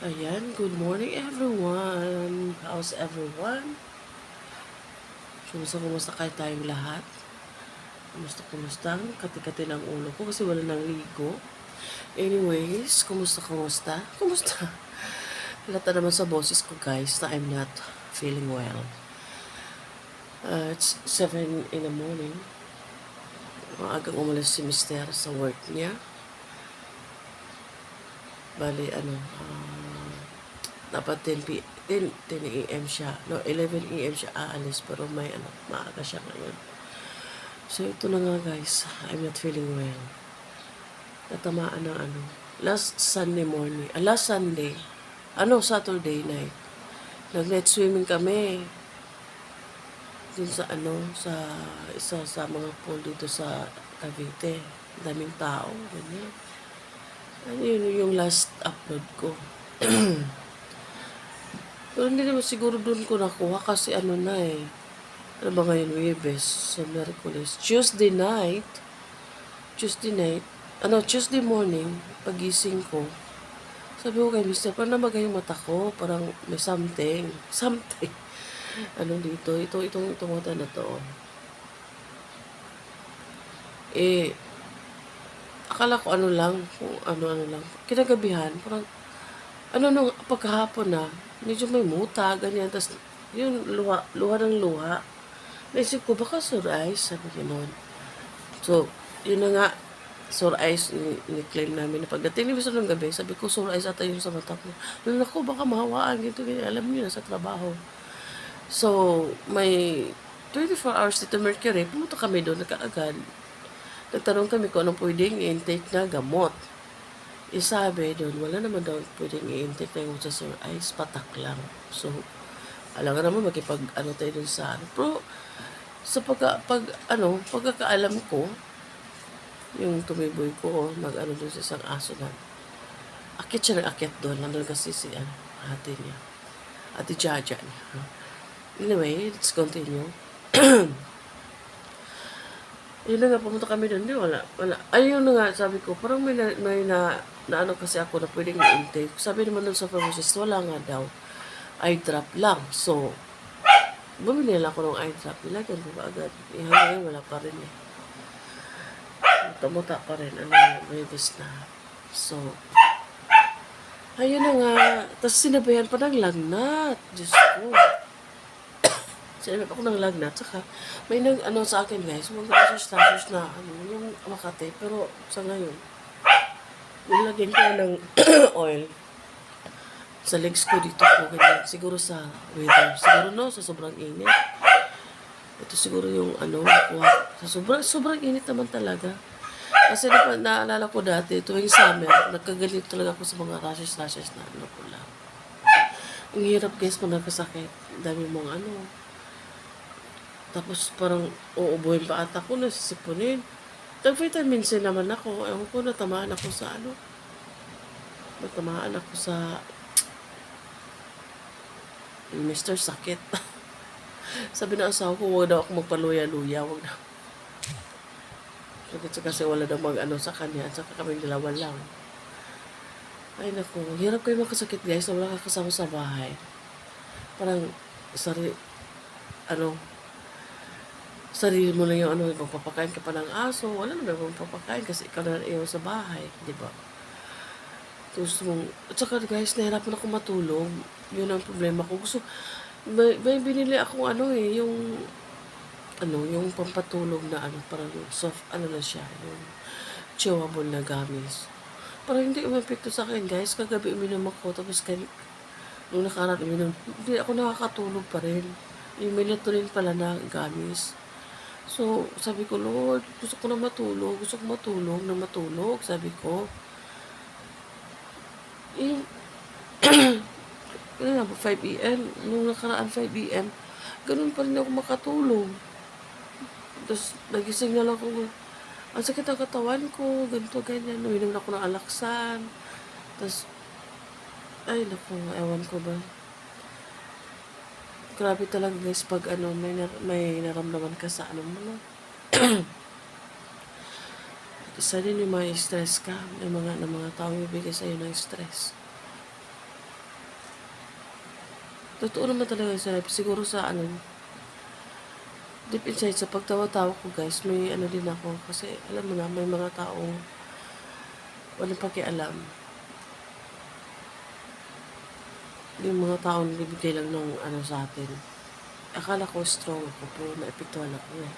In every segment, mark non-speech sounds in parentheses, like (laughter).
Ayan, good morning everyone. How's everyone? Kumusta, kumusta kayo tayong lahat? Kumusta, kumusta? Kati-kati ng ulo ko kasi wala nang ligo. Anyways, kumusta, kumusta? Kumusta? (laughs) Halata naman sa boses ko guys na I'm not feeling well. Uh, it's 7 in the morning. Maagang umalis si Mister sa work niya. Bali, ano, ah, dapat 10, p 10, 10 a.m. siya. No, 11 a.m. siya aalis, pero may, ano, maaga siya ngayon. So, ito na nga, guys. I'm not feeling well. Natamaan ng, ano, last Sunday morning, ah, last Sunday, ano, Saturday night, nag-net swimming kami. Dun sa, ano, sa, isa sa mga pool dito sa Cavite. Daming tao, ganyan. Ano yun yung last upload ko. (clears throat) Pero hindi naman siguro doon ko nakuha kasi ano na eh. Ano ba ngayon? Webes. So, Merkulis. Tuesday night. Tuesday night. Ano, Tuesday morning. Pagising ko. Sabi ko kay Mr. Paano namaga yung mata ko? Parang may something. (laughs) Something. Ano dito? Ito, itong, itong mata na to. Eh, akala ko ano lang, kung ano-ano lang. Kinagabihan, parang, ano nung pagkahapon na, medyo may muta, ganyan. Tapos, yun, luha, luha ng luha. Naisip ko, baka sore eyes, sabi gano'n. So, yun na nga, sore eyes, ni- ni-claim namin na pagdating ni Mr. ng gabi, sabi ko, sore eyes ata yung sa mata ko. Ako, baka mahawaan, ganito, ganyan. Alam niyo na sa trabaho. So, may 24 hours dito Mercury, pumunta kami doon, nagkaagad. Nagtanong kami kung anong pwedeng i-intake na gamot. Isabi doon, wala naman daw pwedeng i-intake na sa sore eyes, patak lang. So, alam nga naman makipag ano tayo dun sa ano. Pero, sa pagka, pag, ano, pagkakaalam ko, yung tumiboy ko, nag-ano dun sa isang aso na, akit siya ng akit doon, nandun kasi si, ano, ate niya. Ate Jaja niya. Anyway, let's continue. (clears throat) Yun na nga, pumunta kami doon. Di, wala, wala. Ayun na nga, sabi ko, parang may na, may na, na ano kasi ako na pwedeng i-intake. Sabi naman doon sa pharmacist, wala nga daw. Eye drop lang. So, bumili lang ako ng eye drop. Nilagyan ko agad? Eh, wala pa rin eh. Tumuta pa rin. Ano, may na. So, ayun na nga. Tapos sinabayan pa ng lagnat. Diyos ko. (coughs) Sinabi ako ng lagnat. Saka, may nag, ano sa akin guys, mga rashes na, ano, yung Makati. Pero, sa ngayon, nilagyan ko ng (clears throat) oil sa legs ko dito ko, ganyan. Siguro sa weather. Siguro no, sa sobrang init. Ito siguro yung ano, nakuha. Sa sobrang, sobrang init naman talaga. Kasi na, naalala ko dati, tuwing summer, nagkagalit talaga ako sa mga rashes-rashes na ano ko lang. Ang hirap guys, pag nagkasakit. Dami mong ano, tapos parang uubuhin pa ata ko, nasisipunin. Nag-vitamin C naman ako. Ewan ko, natamaan ako sa ano. Natamaan ako sa Mr. Sakit. (laughs) Sabi na asawa ko, huwag daw ako magpaluya-luya. Huwag daw. Sakit kasi wala daw mag-ano sa kanya. At saka kami dalawa lang. Ay naku, hirap kayo makasakit guys na wala ka kasama sa bahay. Parang, sorry, ano, sarili mo lang yung ano, magpapakain ka pa ng aso, wala naman magpapakain kasi ikaw na iyo sa bahay, di ba? Gusto mong, at saka guys, nahirapan ako matulog. Yun ang problema ko. Gusto, may, may binili akong ano eh, yung, ano, yung pampatulog na ano, parang soft, ano na siya, yung chewable na gamis. Parang hindi umepekto sa akin, guys. Kagabi uminom ako, tapos kan, nung nakaraan uminom, hindi ako nakakatulog pa rin. Yung melatonin pala na gamis. So, sabi ko, Lord, gusto ko na matulog. Gusto ko matulog na matulog, sabi ko. Eh, ano na, 5 a.m. Nung nakaraan 5 a.m., ganun pa rin ako makatulog. Tapos, nagising na lang ako. Ang sakit ang katawan ko, ganito, ganyan. Uminom na ako ng alaksan. Tapos, ay, naku, ewan ko ba. Grabe talaga guys pag ano, may, nar- may naramdaman ka sa ano mo, no? (clears throat) Isa din yung mga stress ka, may mga, ng mga tao bibigay sa'yo ng stress. Totoo naman talaga yung sinabi. Siguro sa ano, deep inside, sa pagtawa-tawa ko guys, may ano din ako. Kasi alam mo na, may mga taong walang pakialam. Yung mga taong nagbibigay lang ng ano sa atin. Akala ko strong ako, pero naepektuhan ako eh.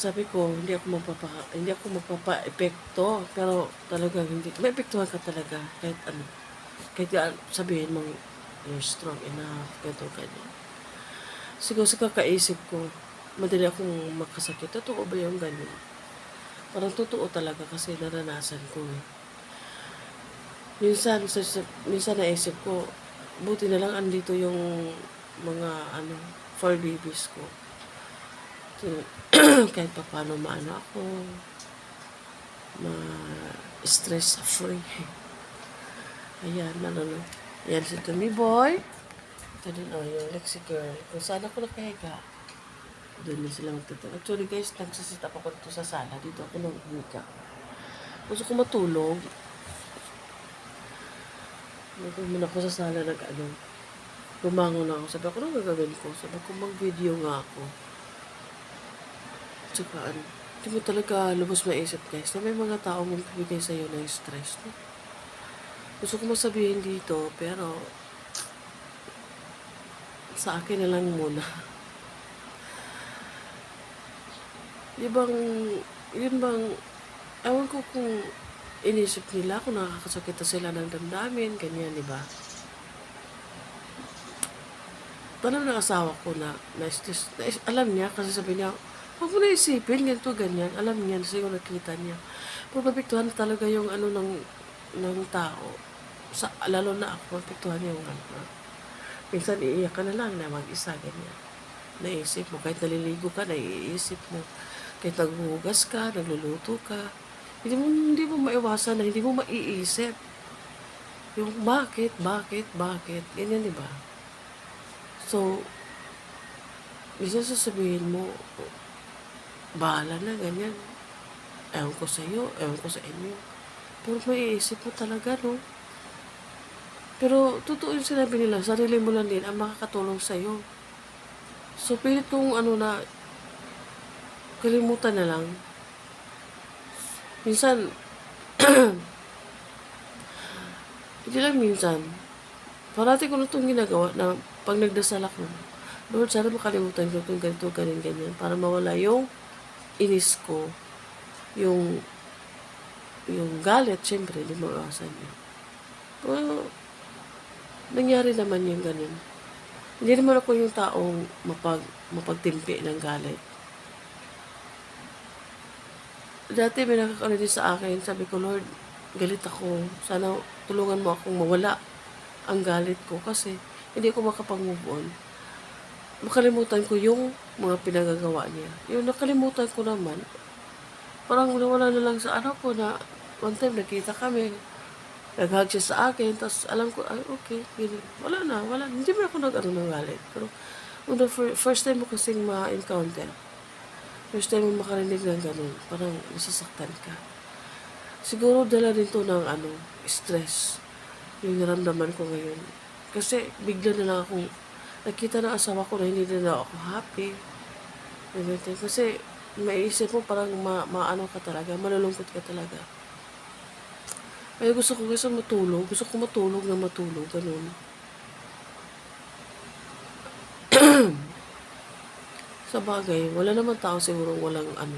Sabi ko, hindi ako magpapa, hindi ako magpapa-epekto, pero talagang hindi, maepektuhan ka talaga, kahit ano, kahit sabihin mong, you're strong enough, ganito, ganyan. Siguro sa kakaisip ko, madali akong makasakit. Totoo ba yung ganyan? Parang totoo talaga kasi naranasan ko eh. Minsan, sa, sa, minsan naisip ko, buti na lang andito yung mga ano, four babies ko. So, (clears throat) kahit pa paano maano ako, ma-stress free. (laughs) Ayan, ano no. Ayan si Tommy Boy. Ito din, oh, yung Lexi Girl. Kung saan ako nakahiga, doon din sila magtutulog. Actually guys, nagsasit ako dito sa sala. Dito ako nang higa. Gusto ko matulog. Nagkaroon ako sa sala nag ano. Bumangon ako. Sabi ako, ano gagawin ko? Sabi ko, mag-video nga ako. Tsaka ano, hindi mo talaga lubos maisip guys na may mga taong magbibigay sa'yo ng stress. No? Gusto ko masabihin dito, pero sa akin na lang muna. (laughs) Yung bang, yun bang, ewan ko kung inisip nila kung nakakasakit na sila ng damdamin, ganyan, di ba? Alam ng asawa ko na, na, na alam niya, kasi sabi niya, huwag mo na isipin, ganito, ganyan. Alam niya, siguro nakita niya. Pero mapiktuhan talaga yung ano ng, ng tao. Sa, lalo na ako, mapiktuhan yung ano. Minsan iiyak ka na lang na mag-isa, ganyan. Naisip mo, kahit naliligo ka, naiisip mo. Kahit naghuhugas ka, nagluluto ka. Hindi mo, hindi mo maiwasan na hindi mo maiisip. Yung bakit, bakit, bakit. Ganyan, di ba? So, minsan sasabihin mo, bahala na, ganyan. Ewan ko sa iyo, ewan ko sa inyo. Pero maiisip mo talaga, no? Pero, totoo yung sinabi nila, sarili mo lang din ang makakatulong sa iyo. So, pilit kong ano na, kalimutan na lang. Minsan, (clears throat) hindi lang minsan, parati ko na itong ginagawa na pag nagdasal ako, Lord, sana makalimutan ko itong ganito, ganyan, ganyan, para mawala yung inis ko, yung yung galit, syempre, hindi mawasan niya. Pero, nangyari naman yung ganun. Hindi naman ako yung taong mapag, mapagtimpi ng galit. Dati may nakakano din sa akin, sabi ko, Lord, galit ako. Sana tulungan mo akong mawala ang galit ko kasi hindi ko makapag-move on. Makalimutan ko yung mga pinagagawa niya. Yung nakalimutan ko naman, parang nawala na lang sa ano ko na one time nakita kami, nag-hug siya sa akin, tapos alam ko, ay okay, gini. wala na, wala. Hindi ba ako nag-ano ng galit. Pero, fir- first time mo kasing ma-encounter, first time mo makarinig ng ganun, parang nasasaktan ka. Siguro dala din to ng ano, stress, yung naramdaman ko ngayon. Kasi bigla na lang akong, nakita ng asawa ko na hindi na ako happy. Ganyan. Kasi maiisip mo parang ma, maano ka talaga, malulungkot ka talaga. Kaya gusto ko gusto matulog. Gusto ko matulog na matulog. Ganun. Sa bagay, wala naman tao siguro walang ano.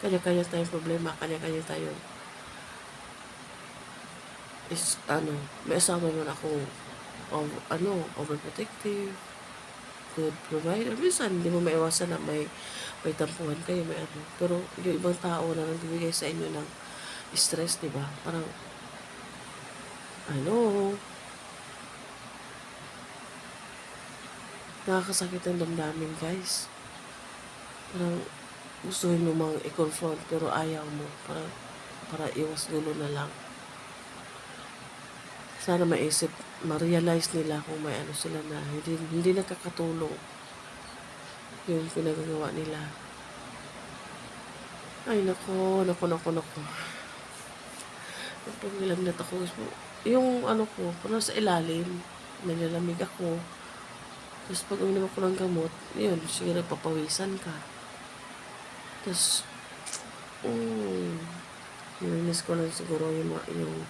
Kanya-kanya tayong problema. Kanya-kanya tayo. Is, ano, may asawa naman ako of, ano, overprotective, good provider. Minsan, hindi mo maiwasan na may, may tampuhan kayo, may ano. Pero yung ibang tao na nagbibigay sa inyo ng stress, di ba? Parang, ano, nakakasakit ang damdamin, guys. Parang, gustuhin mo mang i-confront, pero ayaw mo. Para, para iwas gulo na lang. Sana maisip, ma-realize nila kung may ano sila na hindi, hindi nakakatulong yung pinagagawa nila. Ay, nako, nako, nako, nako. Pag nilagnat ako, yung ano ko, parang sa ilalim, Nalalamig ako. Tapos pag uminom ako ng gamot, yun, siguro papawisan ka. Tapos, mm, nilinis ko lang siguro yung, yung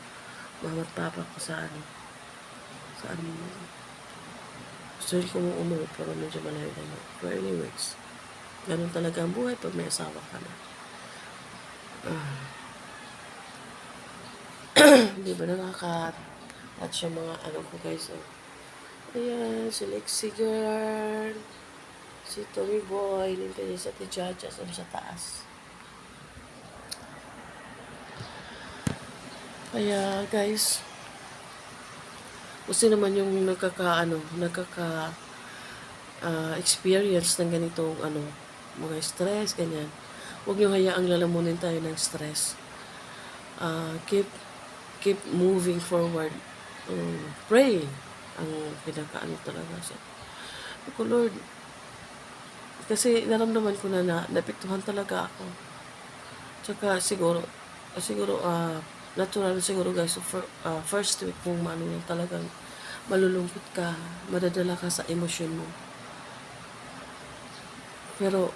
mama at papa ko sa ano, sa ano, gusto ko mong umuwi, pero medyo malayo na. But anyways, ganun talaga ang buhay pag may asawa ka na. Hindi ba nakaka-touch yung mga ano ko guys, oh. Ayan, si Lexi girl. Si Tommy Boy. Niya sa Tijaja sa sa taas. Kaya, guys, gusto naman yung nagkaka, ano, nagkaka, ah, experience ng ganitong, ano, mga stress, ganyan. Huwag niyo hayaang lalamunin tayo ng stress. Ah, keep, keep moving forward. Um, pray ang pinakaano talaga sa ko Lord kasi naramdaman ko na na napektuhan talaga ako. Tsaka siguro ah, siguro ah natural siguro guys so for, ah, first week kung ano yung talagang malulungkot ka madadala ka sa emosyon mo. Pero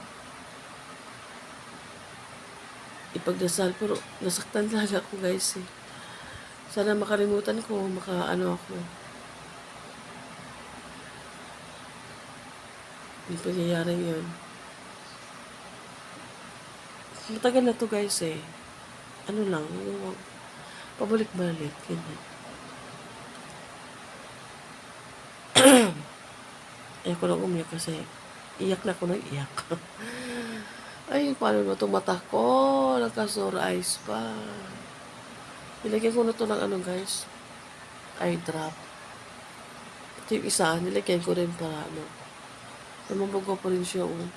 ipagdasal pero nasaktan (laughs) talaga ako guys eh. Sana makalimutan ko maka ano ako yung pangyayaring yun. Matagal na to guys eh. Ano lang yung pabalik-balik ganyan. (clears throat) Ayoko lang umiyak kasi iyak na ako ng iyak. (laughs) Ay paano na itong mata ko? Nagka-sore eyes pa. Nilagyan ko na to ng ano guys eye drop. Ito yung isa nilagyan ko rin para ano Namambago pa rin siya, oh.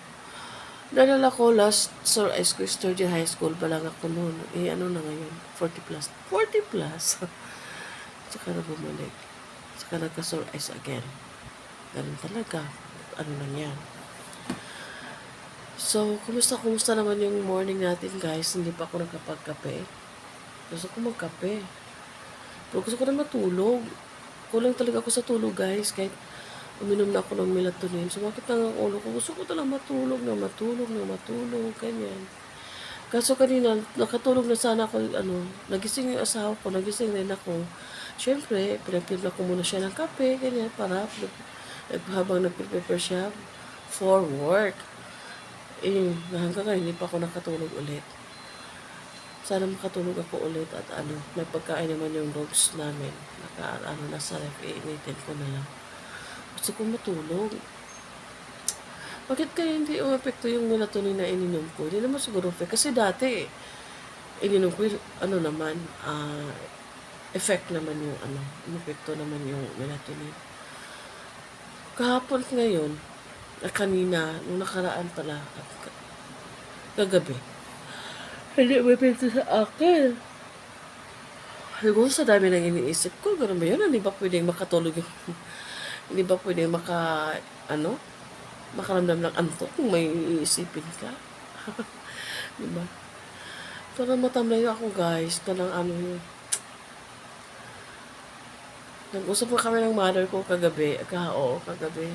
Nalala ko, last Sir Ice Cream year high school pa lang ako noon. Eh, ano na ngayon? 40 plus. 40 plus! (laughs) Tsaka na bumalik. Tsaka nagka-Sir Ice again. Ganun talaga. Ano lang yan. So, kumusta, kumusta naman yung morning natin, guys? Hindi pa ako nagkapagkape. Gusto ko magkape. Pero gusto ko na matulog. Kulang talaga ako sa tulog, guys. Kahit uminom na ako ng melatonin. Sumakit na ang ulo ko. Gusto ko talaga matulog na matulog na matulog. Ganyan. Kaso kanina, nakatulog na sana ako, ano, nagising yung asawa ko, nagising rin ako. Siyempre, pinagtimpla ko muna siya ng kape, ganyan, para habang nagpe-prepare siya for work. Eh, hanggang ngayon, hindi pa ako nakatulog ulit. Sana makatulog ako ulit at ano, may pagkain naman yung dogs namin. Naka, ano, nasa ref, iinitin ko na lang. Gusto ko matulog. Bakit kaya hindi umepekto yung melatonin na ininom ko? Hindi naman siguro effect. Kasi dati, ininom ko yung, ano naman, ah, effect naman yung, ano, umepekto naman yung melatonin. Kahapon ngayon, na kanina, nung nakaraan pala, at ka- kagabi, hindi umepekto sa akin. Siguro sa dami ng iniisip ko, ganun ba yun? Hindi ba pwedeng makatulog yung... hindi ba pwedeng maka... ano? Makaramdam ng antok kung may iisipin ka? (laughs) di ba? Pero matamlay ako guys, na lang ano yun. Nag-usap pa kami ng mother ko kagabi. Ka, oo, kagabi.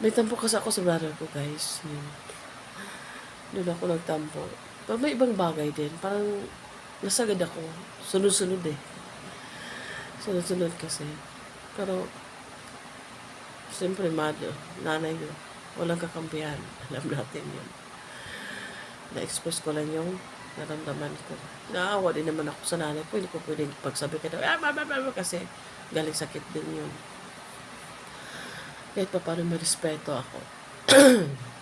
May tampo kasi ako sa brother ko guys. Yun. Doon ako nagtampo. Pero may ibang bagay din. Parang nasagad ako. Sunod-sunod eh. Sunod-sunod kasi. Pero, siyempre, mother, nanay yun. Walang kakampihan. (laughs) Alam natin yun. Na-express ko lang yung naramdaman ko. Naawa din naman ako sa nanay ko. Hindi ko pwedeng pagsabi ka na, ah, mama, mama, kasi galing sakit din yun. Kahit pa paano marespeto ako. (clears throat)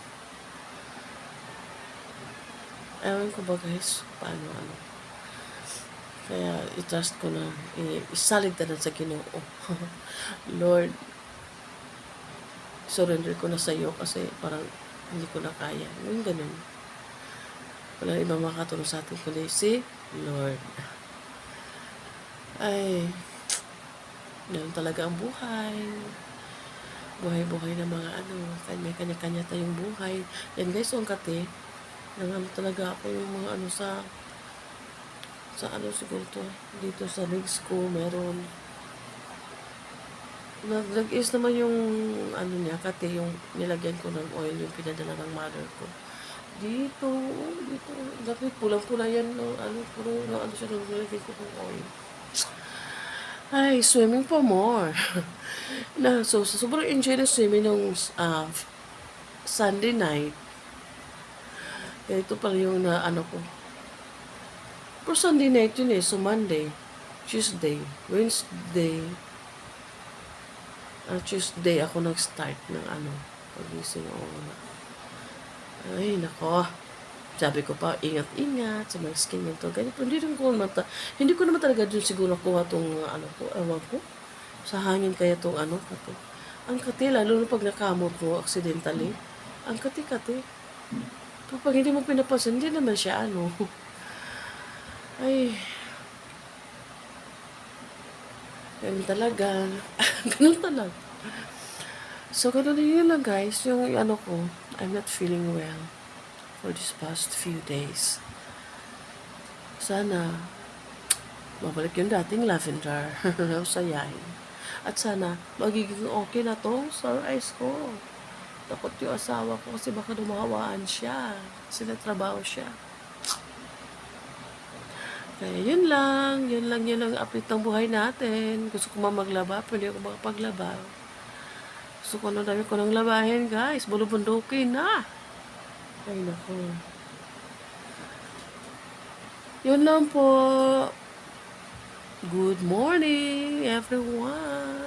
Ewan ko ba guys, paano ano. Kaya i-trust ko na, i- isalig na sa ginoo. (laughs) Lord, surrender ko na sa iyo kasi parang hindi ko na kaya. Yung ganun. Wala ibang makatulong sa atin kundi si Lord. Ay, ganun talaga ang buhay. Buhay-buhay ng mga ano, kanya kanya-kanya tayong buhay. Yan guys, ang kate, nang ano talaga ako yung mga ano sa sa ano siguro to dito sa legs ko meron nag nag-is naman yung ano niya, kate yung nilagyan ko ng oil, yung pinadala ng mother ko. Dito, dito, dapat pulang-pula yan, no, ano, puro, no, ano siya, nung nilagyan ko ng oil. Ay, swimming for more. (laughs) na, so, so, sobrang enjoy na swimming nung ah, Sunday night. Kaya ito pala yung na, ano ko. Pero Sunday night yun eh, so Monday, Tuesday, Wednesday, ah, Tuesday ako nag-start ng ano, pagising ako na. Ay, nako. Sabi ko pa, ingat-ingat sa mga skin nito. Ganyan, pero hindi rin ko naman, ta- hindi ko naman talaga dun siguro kuha tong, ano ko, ewan ko. Sa hangin kaya tong ano, kato. Ang kati, lalo na pag nakamot mo accidentally. Ang kati-kati. Pag hindi mo pinapansin, hindi naman siya ano. (laughs) Ay. Ganun talaga. (laughs) ganun talaga. So, ganun yun lang guys. Yung ano ko, I'm not feeling well for this past few days. Sana, mabalik yung dating lavender. (laughs) Sayahin. At sana, magiging okay na to sa eyes ko. Takot yung asawa ko kasi baka dumawaan siya. Kasi nagtrabaho siya. Kaya yun lang, yun lang yun ang update ng buhay natin. Gusto ko man maglaba, pwede ako makapaglaba. Gusto ko na dami ko nang labahin, guys. Bulubundukin na. Ay, nako. Yun lang po. Good morning, everyone.